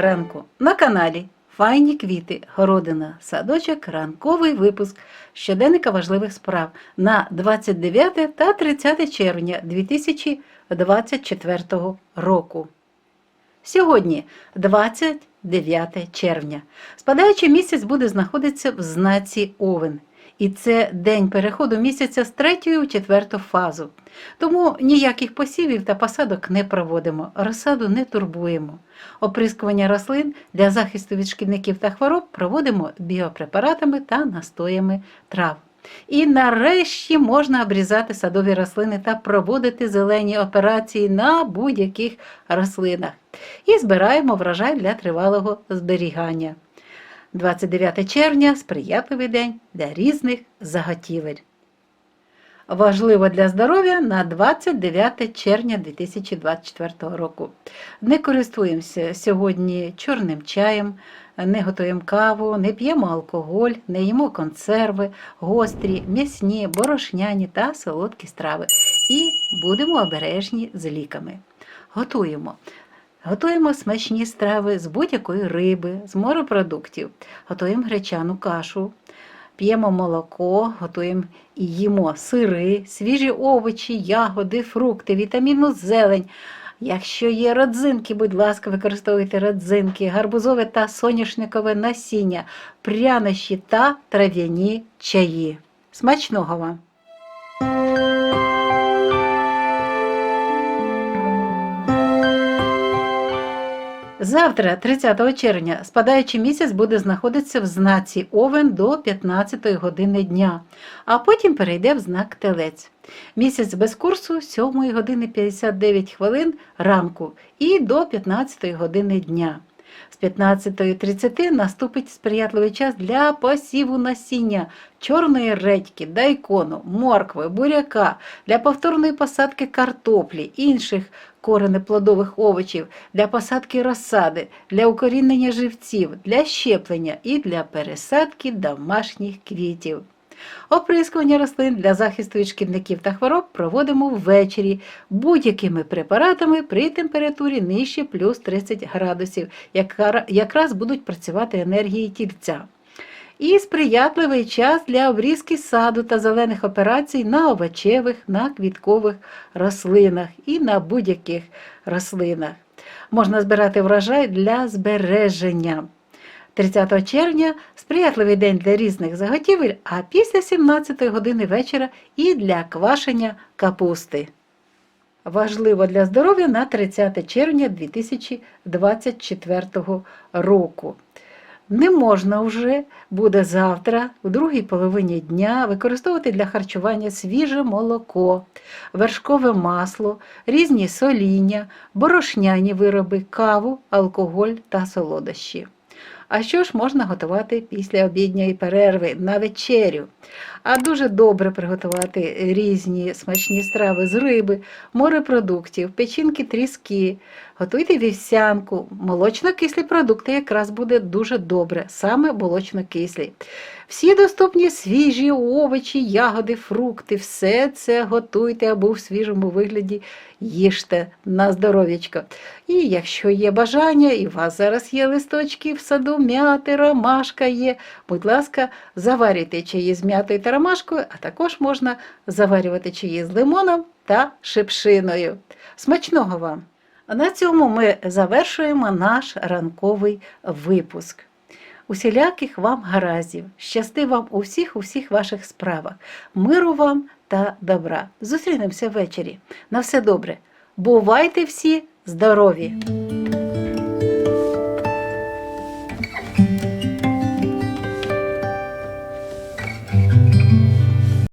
ранку на каналі Файні квіти, городина, садочок, ранковий випуск щоденника важливих справ на 29 та 30 червня 2024 року. Сьогодні 29 червня. Спадаючий місяць буде знаходитися в знаці Овен. І це день переходу місяця з третьої у четверту фазу. Тому ніяких посівів та посадок не проводимо, розсаду не турбуємо. Оприскування рослин для захисту від шкідників та хвороб проводимо біопрепаратами та настоями трав. І нарешті можна обрізати садові рослини та проводити зелені операції на будь-яких рослинах. І збираємо врожай для тривалого зберігання. 29 червня сприятливий день для різних заготівель. Важливо для здоров'я на 29 червня 2024 року. Не користуємося сьогодні чорним чаєм, не готуємо каву, не п'ємо алкоголь, не їмо консерви, гострі, м'ясні, борошняні та солодкі страви. І будемо обережні з ліками. Готуємо. Готуємо смачні страви з будь-якої риби, з морепродуктів, готуємо гречану кашу, п'ємо молоко, готуємо і їмо сири, свіжі овочі, ягоди, фрукти, вітамінну зелень. Якщо є родзинки, будь ласка, використовуйте родзинки, гарбузове та соняшникове насіння, прянощі та трав'яні чаї. Смачного вам! Завтра, 30 червня, спадаючий місяць буде знаходитися в знаці Овен до 15 години дня, а потім перейде в знак Телець. Місяць без курсу 7 години 59 хвилин ранку і до 15 години дня. З 15.30 наступить сприятливий час для посіву насіння чорної редьки, дайкону, моркви, буряка, для повторної посадки картоплі, інших коренеплодових овочів, для посадки розсади, для укорінення живців, для щеплення і для пересадки домашніх квітів. Оприскування рослин для захисту від шкідників та хвороб проводимо ввечері будь-якими препаратами при температурі нижче плюс 30 градусів, якраз будуть працювати енергії тільця. І сприятливий час для обрізки саду та зелених операцій на овочевих, на квіткових рослинах і на будь-яких рослинах. Можна збирати врожай для збереження. 30 червня сприятливий день для різних заготівель, а після 17 години вечора і для квашення капусти. Важливо для здоров'я на 30 червня 2024 року. Не можна вже буде завтра, у другій половині дня, використовувати для харчування свіже молоко, вершкове масло, різні соління, борошняні вироби, каву, алкоголь та солодощі. А що ж можна готувати після обідньої перерви на вечерю? А дуже добре приготувати різні смачні страви з риби, морепродуктів, печінки, тріски. Готуйте вівсянку, молочно-кислі продукти якраз буде дуже добре, саме молочно-кислі. Всі доступні свіжі овочі, ягоди, фрукти, все це готуйте або в свіжому вигляді їжте на здоров'ячко. І якщо є бажання, і у вас зараз є листочки в саду, м'яти, ромашка є, будь ласка, заварюйте чаї з м'ятою та ромашкою, а також можна заварювати чаї з лимоном та шипшиною. Смачного вам! На цьому ми завершуємо наш ранковий випуск. Усіляких вам гараздів, щасти вам у всіх у всіх ваших справах, миру вам та добра. Зустрінемося ввечері. На все добре. Бувайте всі здорові!